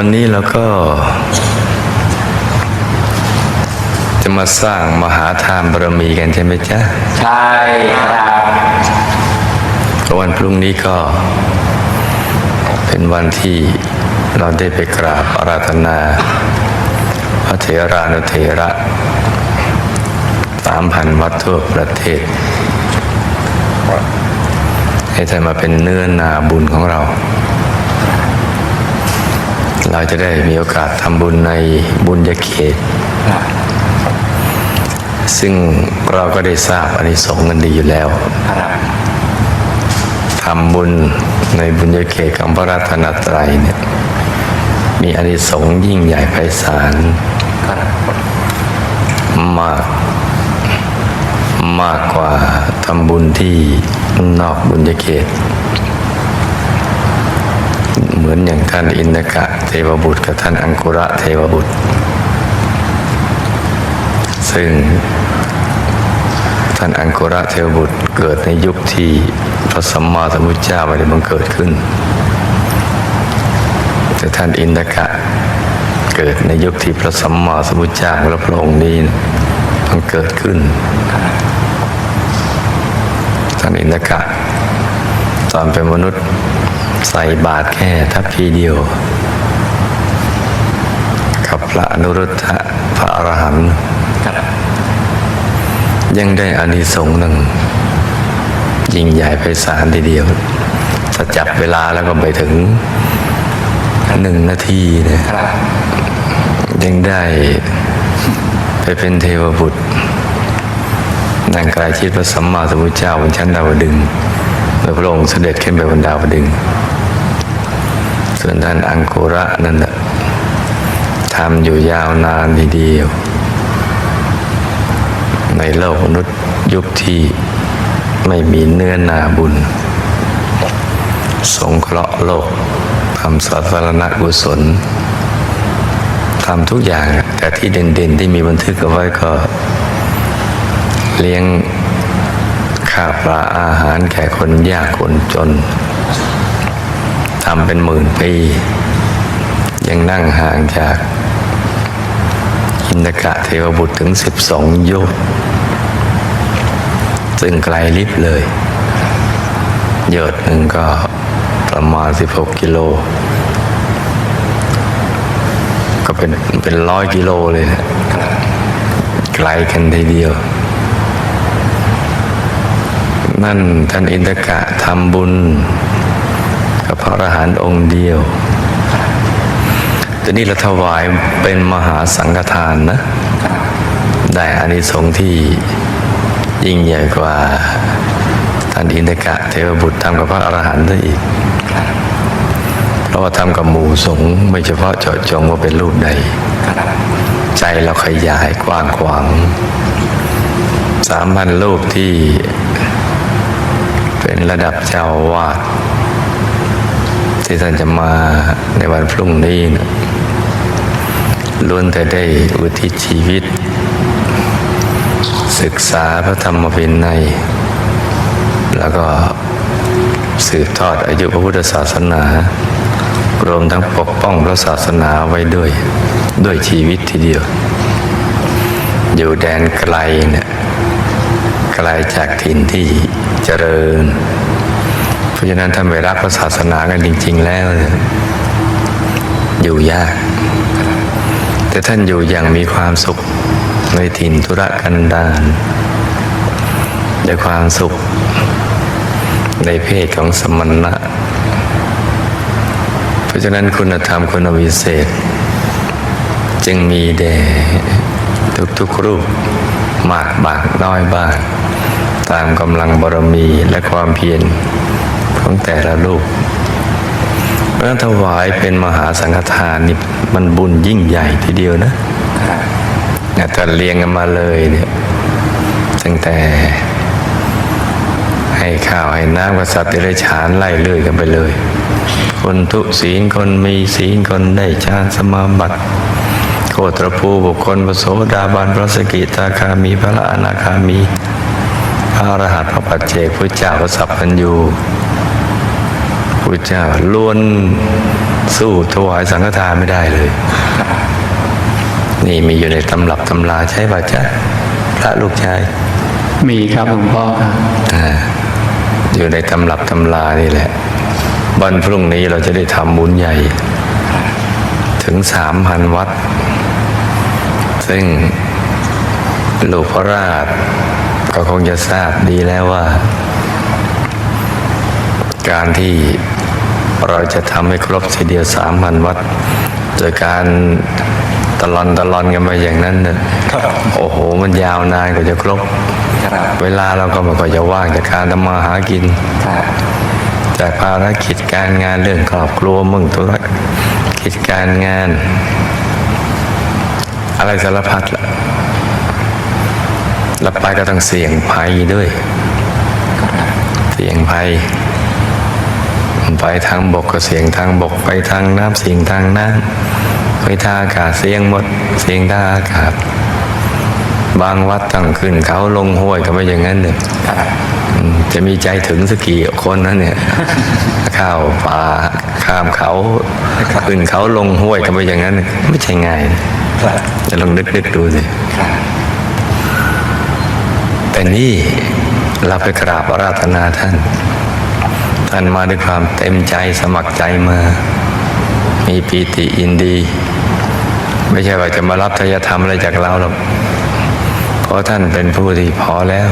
วันนี้เราก็ จะมาสร้างมหาทานบารมีกันใช่ไหมจ๊ะ ใช่ครับวันพรุ่งนี้ก็ เป็นวันที่เราได้ไปกราบอาราธนา พระเถรานุเถระสามพันวัดทั่วประเทศ ให้ท่านมาเป็นเนื้อนาบุญของเรา เราจะได้มีโอกาสทำบุญในบุญญาเขต ซึ่งเราก็ได้ทราบอานิสงส์กันดีอยู่แล้วทำบุญในบุญญาเขตของพระรัตนตรัยเนี่ยมีอานิสงส์ยิ่งใหญ่ไพศาลมาก มากกว่าทำบุญที่นอกบุญญาเขต มือนอย่างท่านอินทกะเทวบุตรกับท่านอังคุระเทวบุตร ซึ่งท่านอังคุระเทวบุตรเกิดในยุคที่พระสัมมาสัมพุทธเจ้าไม่ได้บังเกิดขึ้น แต่ท่านอินทกะเกิดในยุคที่พระสัมมาสัมพุทธเจ้าและพระองค์นี้บังเกิดขึ้น ท่านอินทกะตอนเป็นมนุษย์ ใส่บาตรแค่ทัพพีเดียว กับพระอนุรุทธะพระอรหันต์ยังได้อานิสงส์หนึ่ง ยิ่งใหญ่ไพศาลทีเดียว ถ้าจับเวลาแล้วก็ไปถึงหนึ่งนาทีเนี่ยยังได้ไปเป็นเทวบุตรนั่งกายชิดพระสัมมาสัมพุทธเจ้าบนชั้นดาวดึงส์เมื่อพระองค์เสด็จขึ้นไปบนดาวดึง ส่วนท่านอังคุระนั่นแหละทำอยู่ยาวนานทีเดียว ในโลกมนุษย์ยุคที่ไม่มีเนื้อนาบุญ สงเคราะห์โลกทำสาธารณกุศลทำทุกอย่างแต่ที่เด่นๆที่มีบันทึกเอาไว้ก็ เลี้ยงข้าวปลาอาหารแก่คนยากคนจน ทำเป็นหมื่นปี ยังนั่งห่างจากอินทกะเทวบุตรถึงสิบสองโยชน์ซึ่งไกลลิบเลย โยชน์หนึ่งก็ประมาณสิบหกกิโล ก็เป็นเป็นร้อยกิโลเลยนะไกลกันทีเดียว นั่นท่านอินทกะทำบุญ พระอรหันต์องค์เดียวแตัวนี้เราถวายเป็นมหาสังฆทานนะ ได้อานิสงส์ที่ยิ่งใหญ่กว่าท่านอินทกะเทวบุตรทำกับพระอรหันต์ซะอีก เพราะว่าทำกับหมู่สงฆ์ไม่เฉพาะเจาะจงว่าเป็นรูปใด ใจเราขยายกว้างขวางสามพันรูปที่เป็นระดับเจ้าวาด ที่ท่านจะมาในวันพรุ่งนี้นะล้วนแต่ได้อุทิศชีวิต ศึกษาพระธรรมวินัยแล้วก็สืบทอดอายุพระพุทธศาสนารวมทั้งปกป้องพระศาสนาไว้ด้วย ด้วยชีวิตทีเดียว อยู่แดนไกลเนี่ยไกลจากถิ่นที่เจริญ เพราะฉะนั้นถ้าไม่รักพระศาสนากันจริง ๆ แล้ว อยู่ยาก แต่ท่านอยู่อย่างมีความสุขในถิ่นธุรกันดารได้ความสุข ในเพศของสมณะ เพราะฉะนั้นคุณธรรมคุณวิเศษ จึงมีแด่ทุกๆรูปมากบางน้อยบ้าง ตามกำลังบารมีและความเพียร ของแต่ละรูปเพราะถวายเป็นมหาสังฆทานนี่มันบุญยิ่งใหญ่ทีเดียวนะเนี่ยถ้าเรียงกันมาเลยเนี่ยตั้งแต่ให้ข้าวให้น้ำกับสัตว์เดรัจฉานไล่เลื่อยกันไปเลย คนทุศีลคนมีศีลคนได้ฌานสมาบัติโคตรภูบุคคลพระโสดาบันพระสกิทาคามีพระอนาคามี พระอรหันต์พระปัจเจกพระเจ้าพระสัพพัญญู พพุทธเจ้าล้วนสู้ถวายสังฆทานไม่ได้เลย นี่มีอยู่ในตำรับตำราใช่ป่ะจ๊ะพระลูกชาย มีครับหลวงพ่อครับอ่าอยู่ในตำรับตำรานี่แหละวันพรุ่งนี้เราจะได้ทำบุญใหญ่ ถึงสามพันวัด ซึ่งลูกพระราชก็คงจะทราบดีแล้วว่า การที่ เราจะทำให้ครบทีเดียวสามพันวัดโดยการตะลอนตะลอนกันไปอย่างนั้นเนี่ยโอ้โห มันยาวนานกว่าจะครบครับเวลาเราก็ไม่ค่อยจะว่างจากการทำมาหากินครับจากภารกิจการงานเรื่องครอบครัวมึงธุรกิจการงาน อะไรสารพัดละแล้วไปก็ต้องเสี่ยงภัยด้วย เสี่ยงภัย ไปทางบกก็เสียงทางบก ไปทางน้ำเสียงทางน้ำไปทางอากาศเสียงหมด เสียงทางอากาศ บางวัดตั้งขึ้นเขาลงห้วยก็ไม่อย่างนั้นเนี่ยจะมีใจถึงสักกี่คนนะเนี่ยข้าวป่าข้ามเขาขึ้นเขาลงห้วยกันไปอย่างนั้น ไม่ใช่ง่ายจะลองนึกๆดูสิแต่นี่เราไปกราบอาราธนาท่าน ท่านมาด้วยความเต็มใจสมัครใจมา มีปีติอินดี ไม่ใช่ว่าจะมารับทายธรรมอะไรจากเราหรอก เพราะท่านเป็นผู้ที่พอแล้ว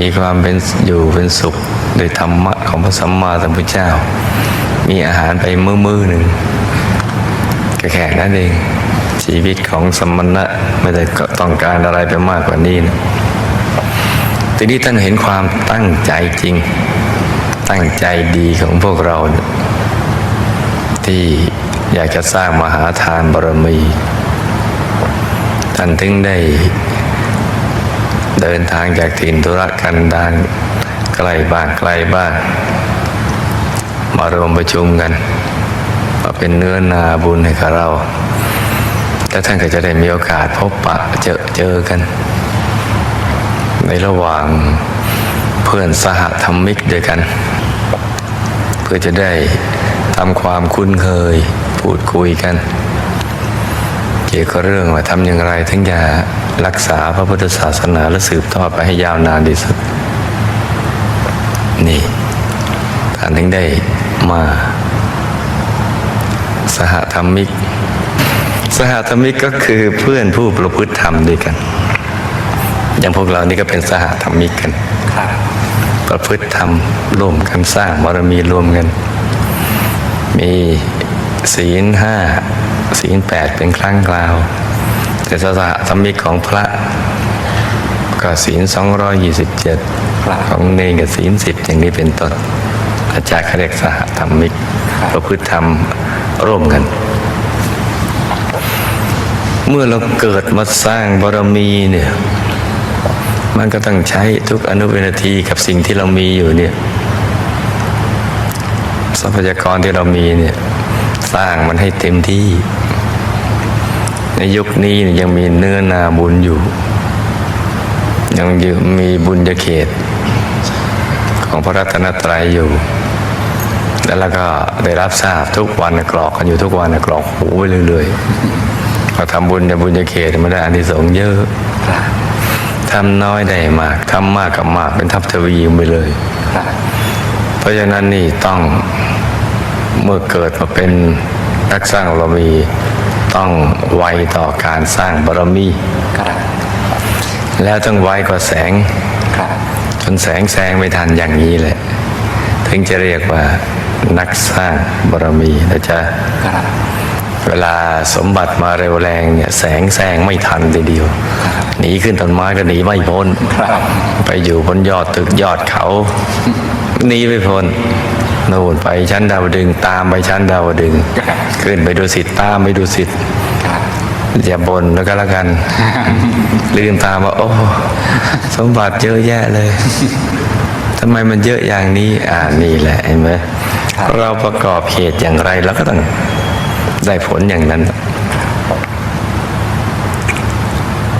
มีความเป็นอยู่เป็นสุขโดยธรรมะของพระสัมมาสัมพุทธเจ้า มีอาหารไปมือมือหนึ่งก็แค่นั้นเองชีวิตของสมณะไม่ได้ต้องการอะไรไปมากกว่านี้นะ ทีนี้ท่านเห็นความตั้งใจจริง ตั้งใจดีของพวกเรา ที่อยากจะสร้างมหาทานบารมี ท่านถึงได้ เดินทางจากถิ่นธุรกันดารไกลบ้างไกลบ้างมารวมประชุมกันมาเป็นเนื้อนาบุญให้กับเรา แล้วท่านก็จะได้มีโอกาสพบปะเจอเจอกัน ในระหว่างเพื่อนสหธรรมิกด้วยกัน เพื่อจะได้ทำความคุ้นเคยพูดคุยกัน เกี่ยวกับเรื่องว่าทำอย่างไรถึงจะรักษาพระพุทธศาสนาและสืบทอดไปให้ยาวนานที่สุด นี่ท่านถึงได้มา สหธรรมิก สหธรรมิกก็คือเพื่อนผู้ประพฤติธรรมด้วยกัน อย่างพวกเรานี่ก็เป็นสหธรรมิกกันครับประพฤติธรรมร่วมกันสร้างบารมีรวมกัน มีศีลห้าศีลแปดเป็นครั้งคราว แต่สหธรรมิกของพระก็ศีลสองร้อยยี่สิบเจ็ดของเนรกับศีลสิบอย่างนี้เป็นต้นอาจารย์เขาเรียกสหธรรมิกประพฤติธรรมร่วมกัน เมื่อเราเกิดมาสร้างบารมีเนี่ย มันก็ต้องใช้ทุกอนุวินาทีกับสิ่งที่เรามีอยู่เนี่ยทรัพยากรที่เรามีเนี่ย สร้างมันให้เต็มที่ ในยุคนี้ยังมีเนื้อนาบุญอยู่ ยังมีบุญญาเขต ของพระรัตนตรัยอยู่ แล้วเราก็ได้รับทราบทุกวันกรอกกันอยู่ทุกวันกรอกหูไปเรื่อยๆเราทำบุญในบุญญาเขตมันได้อานิสงส์เยอะ ทำน้อยได้มากทำมากกับมากเป็นทัพทวีไปเลยครับเพราะฉะนั้นนี่ต้องเมื่อเกิดมาเป็นนักสร้างบารมีต้องไวต่อการสร้างบารมีครับแล้วต้องไวกว่าแสงครับจนแสงแซงไม่ทันอย่างนี้แหละ ถึงจะเรียกว่านักสร้างบารมีนะจ๊ะครับ เวลาสมบัติมาเร็วแรงเนี่ยแสงแซงไม่ทันทีเดียว หนีขึ้นต้นไม้ก็หนีไม่พ้น ไปอยู่บนยอดตึกยอดเขาหนีไม่พ้นนู่นไปชั้นดาวดึงตามไปชั้นดาวดึง ขึ้นไปดูสิทธิ์ตามไปดูสิทธิ์ครับอย่าบ่นแล้วก็แล้วกัน ลืมตามว่า โอ้ สมบัติเยอะแยะเลยทำไมมันเยอะอย่างนี้ อ่านี่แหละเห็นไหมเราประกอบเหตุอย่างไรเราก็ต้อง ได้ผลอย่างนั้น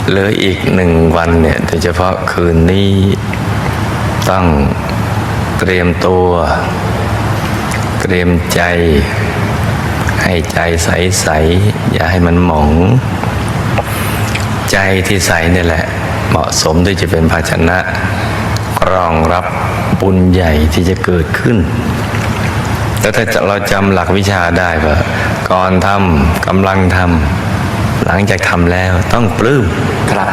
เหลืออีกหนึ่งวันเนี่ยโดยเฉพาะคืนนี้ต้องเตรียมตัว เตรียมใจ ให้ใจใสๆอย่าให้มันหมอง ใจที่ใสเนี่ยแหละ เหมาะสมที่จะเป็นภาชนะ รองรับบุญใหญ่ที่จะเกิดขึ้น แล้วถ้าเราจำหลักวิชาได้ว่าก่อนทำกำลังทำหลังจากทำแล้วต้องปลื้มครับ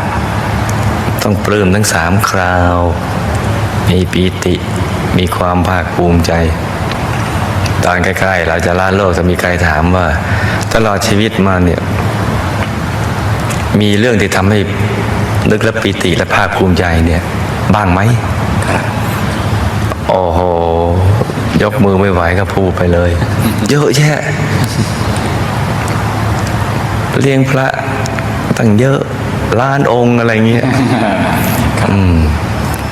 ต้องปลื้มทั้งสามคราว มีปีติมีความภาคภูมิใจ ตอนใกล้ๆ เราจะละโลกจะมีใครถามว่า ตลอดชีวิตมาเนี่ย มีเรื่องที่ทำให้นึกและปีติและภาคภูมิใจเนี่ย บ้างไหม ครับ โอ้โห ยกมือไม่ไหวก็พูดไปเลย เยอะแยะเลี้ยงพระตั้งเยอะล้านองค์อะไรเงี้ยอืม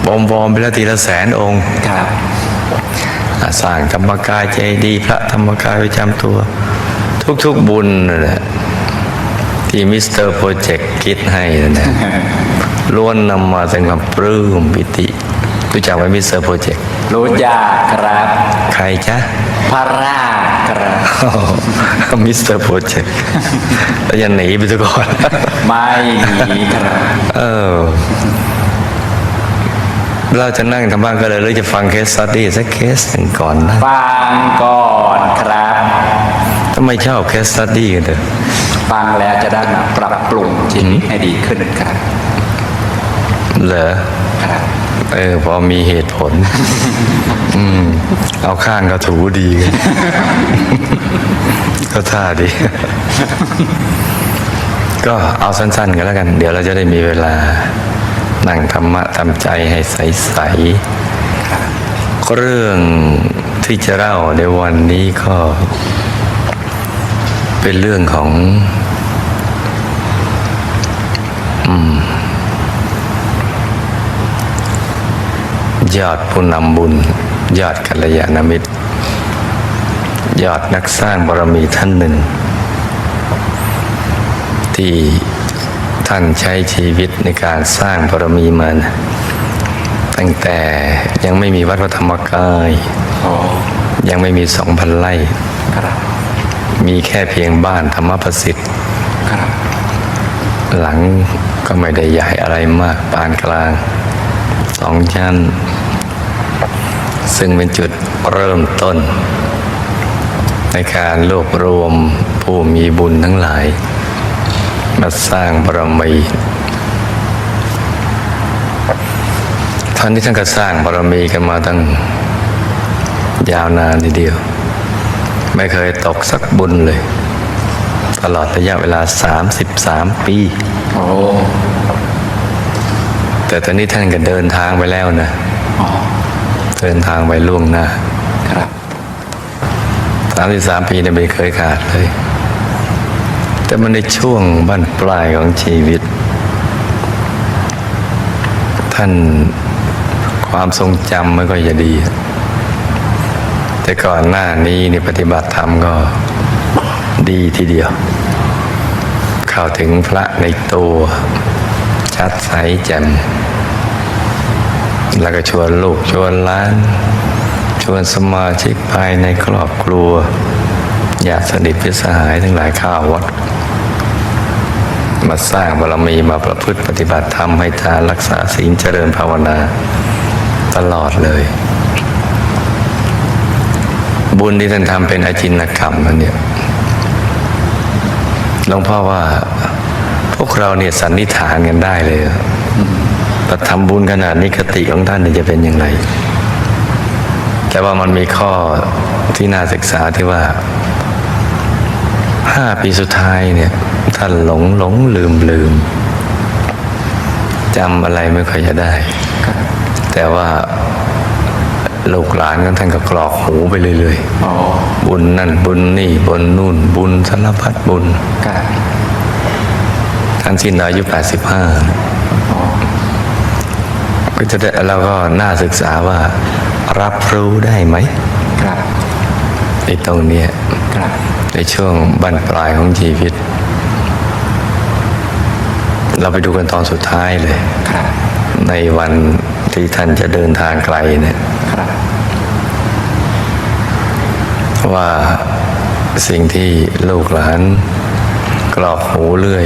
บอมบอมไปแล้วทีละแสนองค์ครับอะสร้างธรรมกายใจดี พระธรรมกายประจำตัว ทุกๆบุญนั่นแหละที่มิสเตอร์โปรเจกต์คิดให้นั่นแหละล้วนนำมาซึ่งความปลื้มปิติ รู้จักไหมมิสเตอร์โปรเจกต์รู้จักครับ ใครจ๊ะพระราชครับมิสเตอร์โปรเจกต์แล้วยันหนีไปทุกคนไม่มีครับเออเราจะนั่งทำบ้านก็เลยหรือจะฟังเคสสตดี้สักเคสหนึ่งก่อนนะฟังก่อนครับทำไมชอบเคสสตดี้กันเถอะฟังแล้วจะได้มาปรับปรุงชีวิตให้ดีขึ้นครับเหรอครับ เออ พอมีเหตุผล อืม เอาข้างก็ถูดี ก็ท่าดี ก็เอาสั้นๆกันแล้วกัน เดี๋ยวเราจะได้มีเวลา นั่งธรรมะทำใจให้ใสๆเรื่องที่จะเล่าในวันนี้ก็ เป็นเรื่องของ อืม ยอดผู้นำบุญ ยอดกัลยาณมิตร ยอดนักสร้างบารมีท่านหนึ่ง ที่ท่านใช้ชีวิตในการสร้างบารมีมานะตั้งแต่ยังไม่มีวัดพระธรรมกายยังไม่มีสองพันไร่มีแค่เพียงบ้านธรรมประสิทธิ์หลังก็ไม่ได้ใหญ่อะไรมากปานกลางสองชั้น ซึ่งเป็นจุดเริ่มต้น ในการรวบรวมผู้มีบุญทั้งหลาย มาสร้างบารมีท่านที่ท่านก็สร้างบารมีกันมาตั้งยาวนานทีเดียว ไม่เคยตกสักบุญเลย ตลอดระยะเวลา 33 ปี โอ้แต่ตอนนี้ท่านก็เดินทางไปแล้วนะ อ๋อ เดินทางไปล่วงหน้าครับ33ปีเนี่ยไม่เคยขาดเลย แต่มันในช่วงบั้นปลายของชีวิต ท่านความทรงจำไม่ก็จะดี แต่ก่อนหน้านี้นี่ปฏิบัติธรรมก็ดีทีเดียว เข้าถึงพระในตัว ชัดใสแจ่ม แล้วก็ชวนลูกชวนล้าน ชวนสมาชิกภายในครอบครัวญาติสนิทพิสหายทั้งหลายข้าววัด มาสร้างบารมีมาประพฤติปฏิบัติธรรมให้ทานรักษาศีลเจริญภาวนา ตลอดเลย บุญที่ท่านทำเป็นอาจินกรรมนั่นเนี่ยหลวงพ่อว่าพวกเราเนี่ยสันนิษฐานกันได้เลย แต่ทำบุญขนาดนี้คติของท่านเนี่ยจะเป็นอย่างไรแต่ว่ามันมีข้อที่น่าศึกษาที่ว่าห้าปีสุดท้ายเนี่ย ท่านหลงหลงลืมลืมจำอะไรไม่ค่อยจะได้ แต่ว่าลูกหลานของท่านก็กรอกหูไปเรื่อยโอ้ๆบุญนั่นบุญนี่บุญนู่น บุญสารพัดบุญครับท่านสิ้นอายุ 85โอ้ ก็จะได้แล้วก็น่าศึกษาว่า รับรู้ได้ไหมครับในตรงเนี้ยครับในช่วงบั้นปลายของชีวิต เราไปดูกันตอนสุดท้ายเลยครับในวันที่ท่านจะเดินทางไกลเนี่ยครับว่าสิ่งที่ลูกหลานกรอกหูเรื่อย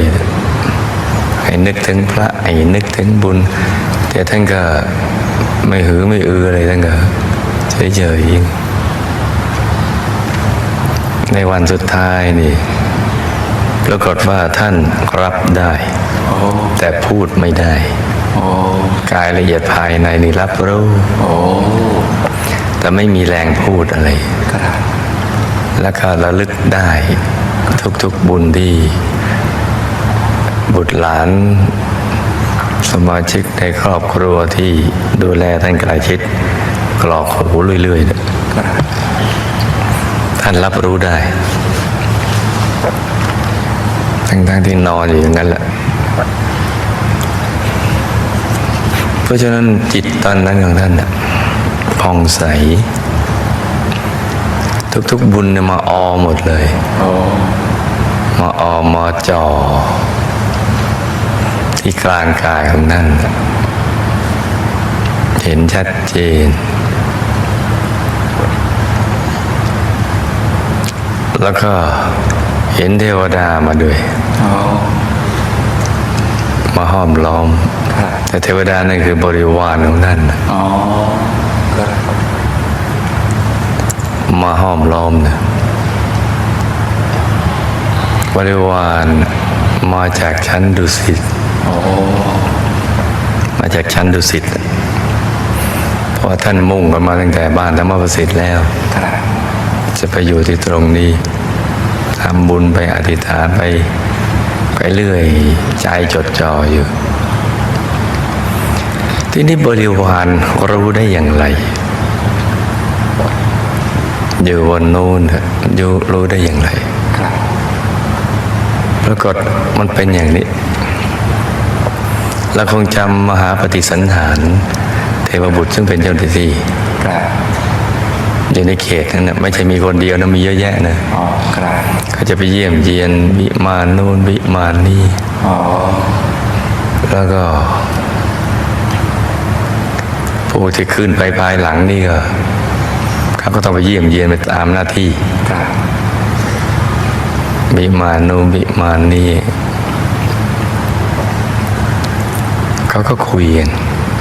ให้นึกถึงพระ ให้นึกถึงบุญ แต่ท่านก็ไม่หือไม่อืออะไรท่านก็เฉยๆในวันสุดท้ายนี่ปรากฏว่าท่านรับได้ แต่พูดไม่ได้กายละเอียดภายในนี่รับรู้แต่ไม่มีแรงพูดอะไรรแล้วก็ระลึกได้ ทุกๆบุญที่บุตรหลาน สมาชิกในครอบครัวที่ดูแลท่านใกล้ชิดกรอกหูเรื่อยๆเนี่ยครับท่านรับรู้ได้ ทั้งๆที่นอนอยู่อย่างนั้นแหละ เพราะฉะนั้นจิตตอนนั้นของท่านน่ะผ่องใส ทุกๆบุญเนี่ยมาออหมดเลยโอ้มาออมมาจอ ที่กลางกายของนั่น เห็นชัดเจน แล้วก็เห็นเทวดามาด้วยมาห้อมล้อม แต่เทวดานั่นคือบริวารของท่านน่ะอ๋อครับมาห้อมล้อมนะบริวารมาจากชั้นดุสิต มาจากชั้นดุสิตเพราะว่าท่านมุ่งกันมาตั้งแต่บ้านธรรมประสิทธิ์แล้วครับจะไปอยู่ที่ตรงนี้ทำบุญไปอธิษฐานไปไปเรื่อยใจจดจ่ออยู่ ที่นี่บริวารรู้ได้อย่างไร อยู่บนนู้นอยู่รู้ได้อย่างไรครับปรากฏมันเป็นอย่างนี้ เราคงจำมหาปฏิสันฐาน เทวบุตรซึ่งเป็นเจ้าหน้าที่ครับอยู่ในเขตนั้นนะไม่ใช่มีคนเดียวนะมีเยอะแยะนะอ๋อครับเขาจะไปเยี่ยมเยียนวิมานนู่นวิมานนี่อ๋อแล้วก็ ผู้ที่ขึ้นไปภายหลังนี่ก็เขาก็ต้องไปเยี่ยมเยียนไปตามหน้าที่ครับวิมานนู่นวิมานนี่ เขาก็คุยกัน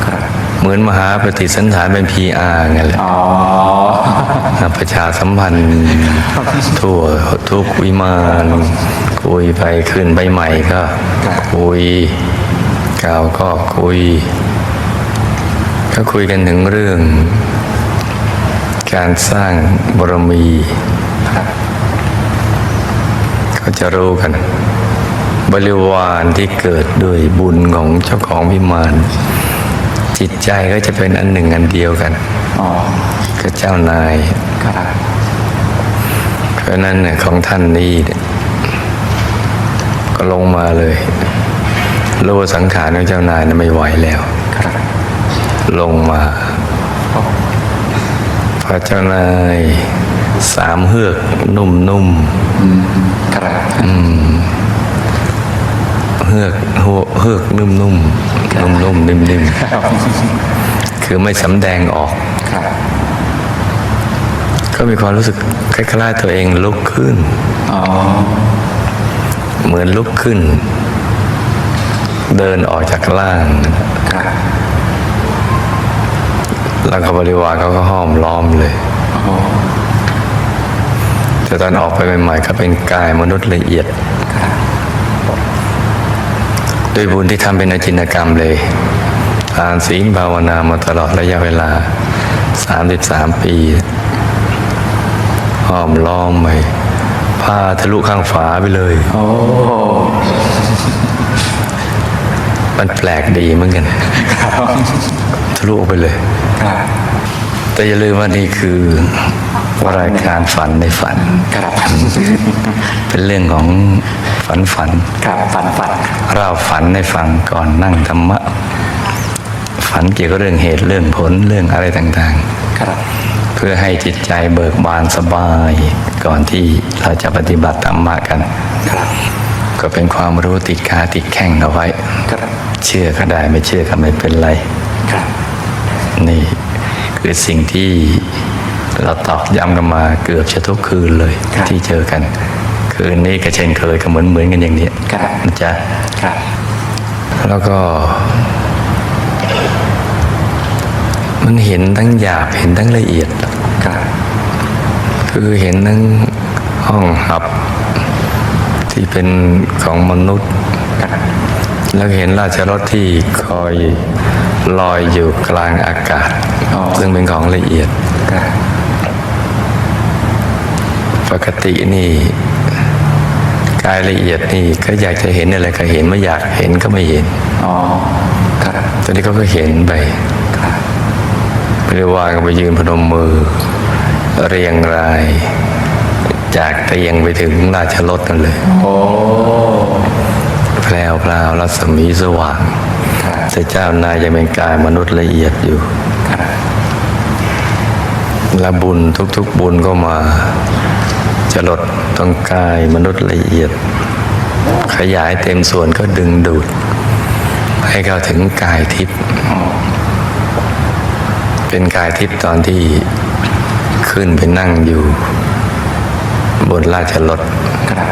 ครับเหมือนมหาปฏิสันฐานเป็นพีอาร์ไงแหละอ๋อประชาสัมพันธ์ทั่วทุกวิมานคุยไปขึ้นไปใหม่ก็ คุยเก่าก็คุย ก็คุยกันถึงเรื่อง การสร้างบารมีครับเขาจะรู้กัน บริวารที่เกิดด้วยบุญของเจ้าของวิมาน จิตใจก็จะเป็นอันหนึ่งอันเดียวกันอ๋อกับเจ้านายครับเพราะฉะนั้นเนี่ยของท่านนี่เนี่ยก็ลงมาเลยโลสังขารของเจ้านายนะไม่ไหวแล้วครับลงมาพระเจ้านายสามเฮือกนุ่มนุ่ม อืมครับ ๆเฮือกหัวเฮือกนุ่มนุ่มนุ่มนุ่มๆนิ่มนิ่มๆ คือไม่สำแดงออกครับก็มีความรู้สึกคล้ายๆตัวเองลุกขึ้นอ๋อเหมือนลุกขึ้น เดินออกจากล่างครับแล้วก็บริวารเขาก็ห้อมล้อมเลยโอ้แต่ตอนออกไปใหม่ๆก็เป็นกายมนุษย์ละเอียดครับด้วยบุญที่ทำเป็นอจินกรรมเลย ทานศีลภาวนามาตลอดระยะเวลา 33 ปีห้อมล้อมไปพาทะลุข้างฝาไปเลย โอ้ มันแปลกดีเหมือนกันทะลุไปเลย แต่อย่าลืมว่านี่คือรายการฝันในฝัน ครับ เป็นเรื่องของฝันฝัน ครับฝันฝัน เราฝันในฝังก่อนนั่งธรรมะ ฝันเกี่ยวกับเรื่องเหตุเรื่องผลเรื่องอะไรต่างครับๆเพื่อให้จิตใจเบิกบานสบายก่อนที่เราจะปฏิบัติธรรมะกันครับก็เป็นความรู้ติดขาติดแข้งเอาไว้ครับเชื่อก็ได้ไม่เชื่อก็ไม่เป็นไรครับนี่คือสิ่งที่เราตอกย้ำกันมาเกือบจะทุกคืนเลยครับที่เจอกัน คืนนี้ก็เช่นเคยก็เหมือนเหมือนกันอย่างนี้ครับนะจ๊ะครับแล้วก็ มันเห็นทั้งหยาบเห็นทั้งละเอียดครับคือเห็นทั้งห้องหับ ที่เป็นของมนุษย์ครับแล้วเห็นราชรถที่คอยลอยอยู่กลางอากาศอ๋อซึ่งเป็นของละเอียดครับปกตินี่กายละเอียดนี่ก็อยากจะเห็นอะไรก็เห็นไม่อยากเห็นก็ไม่เห็นอ๋อครับตอนนี้เขาก็เห็นไป ครับไม่ได้วางไปยืนพนมมือ เรียงราย จากเตียงไปถึงราชรถนั่นเลยโอ้แพรวพราวรัศมีสว่างครับแต่เจ้านายยังเป็นกายมนุษย์ละเอียดอยู่ครับและบุญทุกๆบุญก็มาจะลดตรงกายมนุษย์ละเอียด ขยายเต็มส่วนก็ดึงดูด ให้เข้าถึงกายทิพย์ เป็นกายทิพย์ตอนที่ขึ้นไปนั่งอยู่ บนราชรถครับ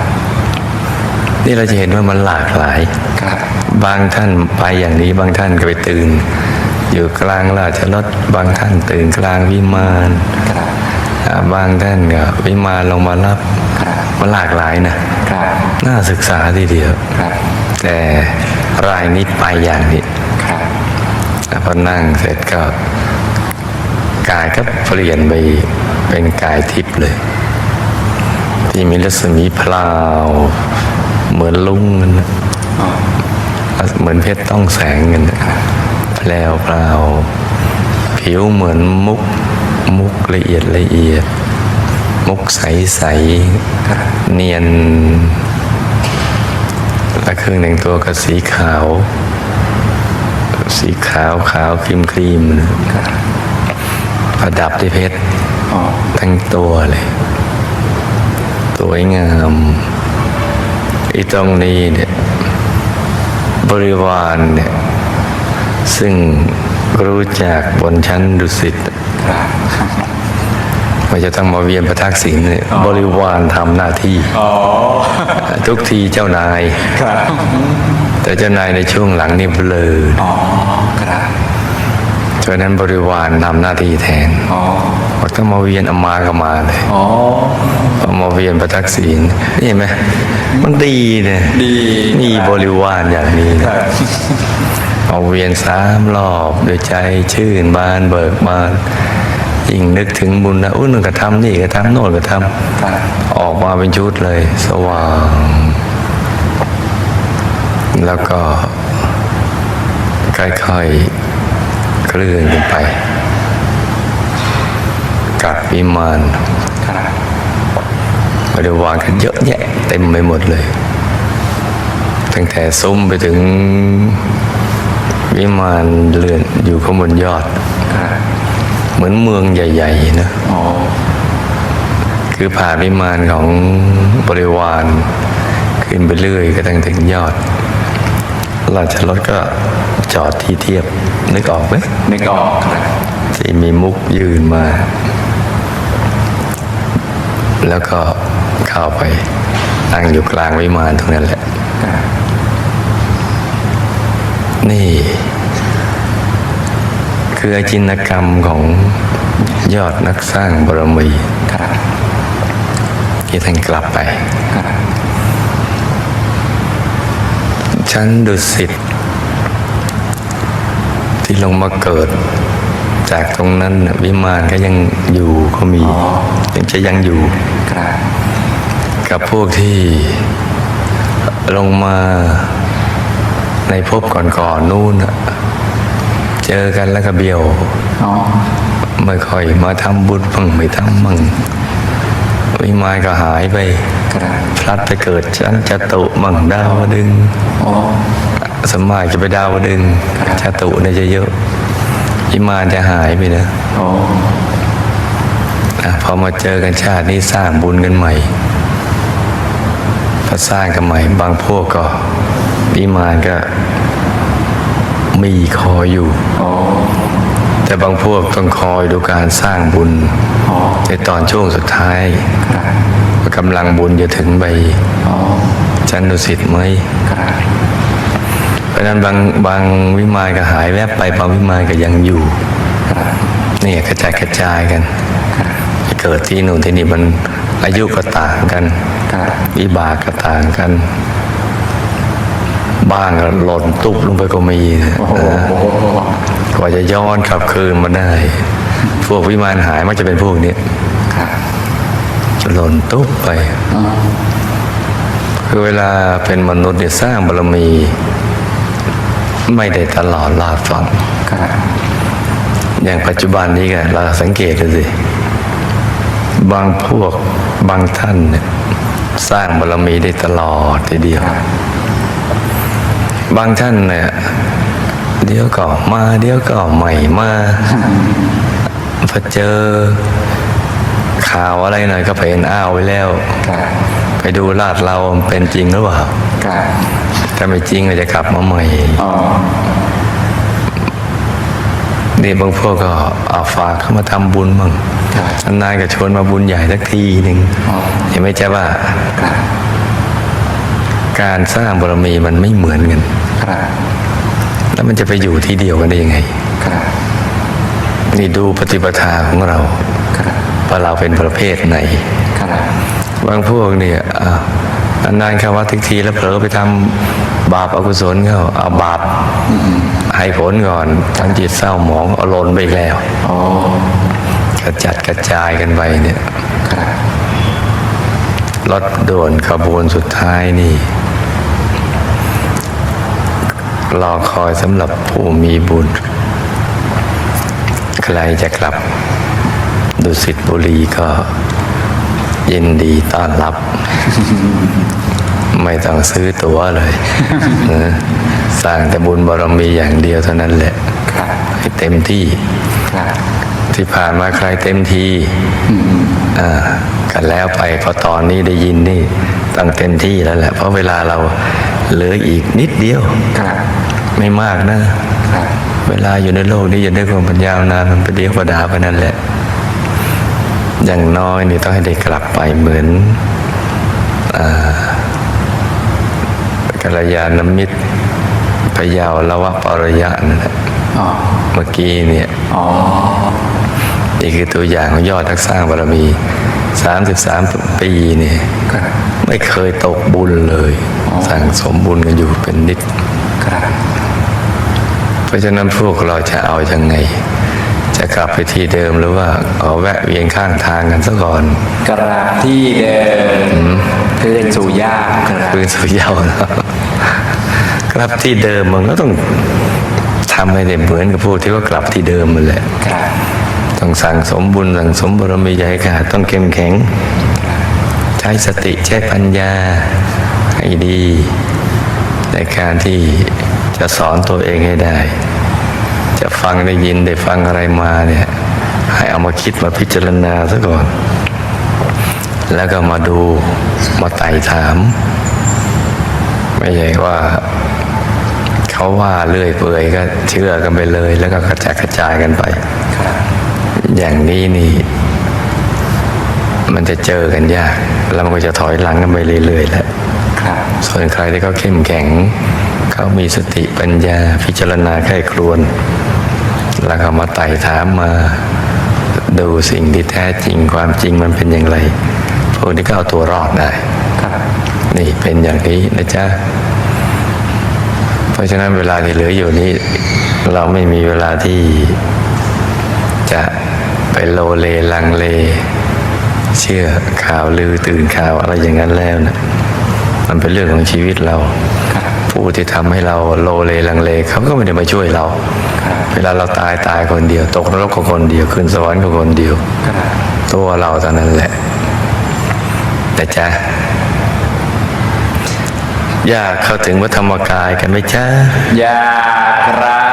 นี่เราจะเห็นว่ามันหลากหลายครับบางท่านไปอย่างนี้บางท่านก็ไปตื่น อยู่กลางราชรถบางท่านตื่นกลางวิมานครับอ่าบางท่านก็วิมานลงมารับครับมันหลากหลายนะครับน่าศึกษาทีเดียวครับแต่รายนี้ไปอย่างนี้ครับแล้วพอนั่งเสร็จก็ กายก็เปลี่ยนไปเป็นกายทิพย์เลย ที่มีรัศมีพลาว เหมือนลุงกันนเหมือนเพชรต้องแสงกันนแพลวพลาวผิวเหมือนมุกมุกละเอียดละเอียด มุกใสใสเนียนและเครื่องแต่งตัวก็สีขาว สีขาวขาวครีมครีมนะ ประดับด้วยเพชรอ๋อทั้งตัวเลย สวยงามอีตรงนี้เนี่ยบริวารเนี่ยซึ่งรู้จักบนชั้นดุสิตครับว่าจะต้องมาเวียนพระทักษิณเนี่ยบริวารทำหน้าที่อ๋อทุกทีเจ้านายครับแต่เจ้านายในช่วงหลังนี่เบลออ๋อครับ ฉะนั้นบริวารทำหน้าที่แทนอ๋อบอกต้องมาเวียนอามาก็มาเลยอ๋อพอมาเวียนประทักษิณนี่เห็นไหมมันดีเนี่ยดีนี่บริวารอย่างนี้คนะรับเอาเวียนสามรอบด้วยใจชื่นบานเบิกบานยิ่งนึกถึงบุญนะอุ้ยนึงก็ทำนี่ก็ทำโน่นก็ทครับำออกมาเป็นชุดเลย สว่าง แล้วก็ค่อยๆเค ลื่อนขึ้นไป กับวิมานบริวารกันเยอะแยะเต็มไปหมดเลย ตั้งแต่ซุ้มไปถึงวิมานเรือนอยู่ข้างบนยอด เหมือนเมืองใหญ่ ๆ นะคือผ่านวิมานของบริวาร ขึ้นไปเรื่อยก็ตั้งถึงยอด ราชรถก็จอดที่เทียบนึกออกไหมนึกออกครับที่มีมุกยืนมา แล้วก็เข้าไปตั้งอยู่กลางวิมานตรงนั้นแหละครับนี่ คืออาจินกรรมของยอดนักสร้างบารมีครับที่ท่านกลับไป ครับ ชั้นดุสิตที่ลงมาเกิด จากตรงนั้นน่ะวิมานก็ยังอยู่ก็มียังจะยังอยู่ครับกับพวกที่ลงมาในภพก่อนๆนู่นน่ะเจอกันแล้วก็เบี้ยวอ๋อไม่ค่อยมาทำบุญมั่งไม่ทำมั่งวิมานก็หายไปครับพ ลัดไปเกิดชั้นจตุมั่งดาวดึงส์อ๋อสมมากจะไปดาวดึงส์จตุเนี่ยจะเยอะวิมานจะหายไปนะอ๋ออะพอมาเจอกันชาตินี้สร้างบุญกันใหม่พอสร้างกันใหม่ บางพวกก็วิมานก็มีคอยอยู่อ๋อแต่บางพวกต้องคอยดูการสร้างบุญอ๋อในตอนช่วงสุดท้ายครับว่า กำลังบุญจะถึงไปอ๋อชั้นดุสิตไหมครับเพราะฉะนั้นบางบางวิมานก็หายแวบไปบางวิมานก็ยังอยู่ครับนี่กระจายกระจายกันครับไปเกิดที่นู่นที่นี่มันอายุก็ต่างกันครับวิบากก็ต่างกัน บ้างก็หล่นตุ๊บลงไปก็มีนะโอ้โหกว่าจะย้อนกลับคืนมาได้ พวกวิมานหายมักจะเป็นพวกนี้ครับจะ หล่นตุ๊บไป คือเวลาเป็นมนุษย์เนี่ยสร้างบารมี ไม่ได้ตลอดลาดฟังอย่างปัจจุบันนี้กันเราสังเกตดูสิ บางพวกบางท่านเนี่ยสร้างบารมีได้ตลอดทีเดียว บางท่านเนี่ยเดี๋ยวก็มา เดี๋ยวก็ใหม่มาพอเจอ ข่าวอะไรหน่อยก็ไปเห็นอ้าวไว้แล้วครับไปดูลาดเรามันเป็นจริงหรือเปล่าครับถ้าไม่จริงก็จะกลับมาใหม่อ๋อนี่บางพวกก็เอาฝากเข้ามาทำบุญมั่งครับนานๆก็ชวนมาบุญใหญ่สักทีหนึ่งอ๋อเห็นไหมจ๊ะว่าครับการสร้างบารมีมันไม่เหมือนกันครับแล้วมันจะไปอยู่ที่เดียวกันได้ยังไงครับนี่ดูปฏิปทาของเราครับ ว่าเราเป็นประเภทไหนครับบางพวกเนี่ยอะนานๆเข้าวัดทุกทีแล้วเผลอไปทำบาปอกุศลเขาเอาบาปให้ผลก่อนทั้งจิตเศร้าหมองเอาลนไปอีกแล้วอ๋อกระจัดกระจายกันไปเนี่ยครับรถด่วนขบวนสุดท้ายนี่รอคอยสำหรับผู้มีบุญ ใครจะกลับ ดุสิตบุรีก็ยินดีต้อนรับ ไม่ต้องซื้อตั๋วเลยสร้างแต่บุญบารมีอย่างเดียวเท่านั้นแหละครับให้เต็มที่ที่ผ่านมาใครเต็มที่กันแล้วไปพอตอนนี้ได้ยินนี่ต้องเต็มที่แล้วแหละ เพราะเวลาเราเหลืออีกนิดเดียวไม่มากนะ เวลาอยู่ในโลกนี้อย่าได้ความปัญญานานมันไปเดียวประดาไปนั่นแหละ อย่างน้อยนี่ต้องให้ได้กลับไปเหมือนอ่ากัลยาณมิตรพยาวละวะปรยะนั่นแหละอ๋อเมื่อกี้เนี่ยอ๋อนี่คือตัวอย่างของยอดนักสร้างบารมี33ปีเนี่ยครับไม่เคยตกบุญเลย สั่งสมบุญกันอยู่เป็นนิดครับเพราะฉะนั้นพวกเราจะเอายังไง จะกลับไปที่เดิมหรือว่าขอแวะเวียนข้างทางกันซะก่อน กราบที่เดิมคืนสู่ย่ามครับคืนสู่เหยาว์นะกลับที่เดิมมันก็ต้องทำให้ได้เหมือนกับพวกที่ว่ากลับที่เดิมมันแหละครับต้องสั่งสมบุญสั่งสมบารมีใหญ่ขาดต้องเข้มแข็ง ใช้สติใช้ปัญญาให้ดี ในการที่จะสอนตัวเองให้ได้ จะฟังได้ยินได้ฟังอะไรมาเนี่ยให้เอามาคิดมาพิจารณาซะก่อน แล้วก็มาดูมาไต่ถาม ไม่ใช่ว่าเขาว่าเลื่อยเปื่อยก็เชื่อกันไปเลย แล้วก็กระจายกระจายกันไป อย่างนี้นี่ มันจะเจอกันยาก แล้วมันก็จะถอยหลังกันไปเรื่อยๆแหละส่วนใครที่เขาเข้มแข็ง เขามีสติปัญญาพิจารณาใคร่ครวญ แล้วก็มาไต่ถามมาดูสิ่งที่แท้จริงความจริงมันเป็นอย่างไรพวกนี้ก็เอาตัวรอดได้ครับนี่เป็นอย่างนี้นะจ๊ะ เพราะฉะนั้นเวลาที่เหลืออยู่นี้ เราไม่มีเวลาที่จะไปโลเลลังเล เชื่อข่าวลือตื่นข่าวอะไรอย่างนั้นแล้วนะมันเป็นเรื่องของชีวิตเราครับ ผู้ที่ทำให้เราโลเลลังเลเขาก็ไม่ได้มาช่วยเราครับเวลาเราตายตายคนเดียว ตกนรกก็คนเดียวขึ้นสวรรค์ก็คนเดียวครับตัวเราเท่านั้นแหละแต่จ๊ะอยากเข้าถึงวัดธรรมกายกันไหมจ๊ะอยากครับ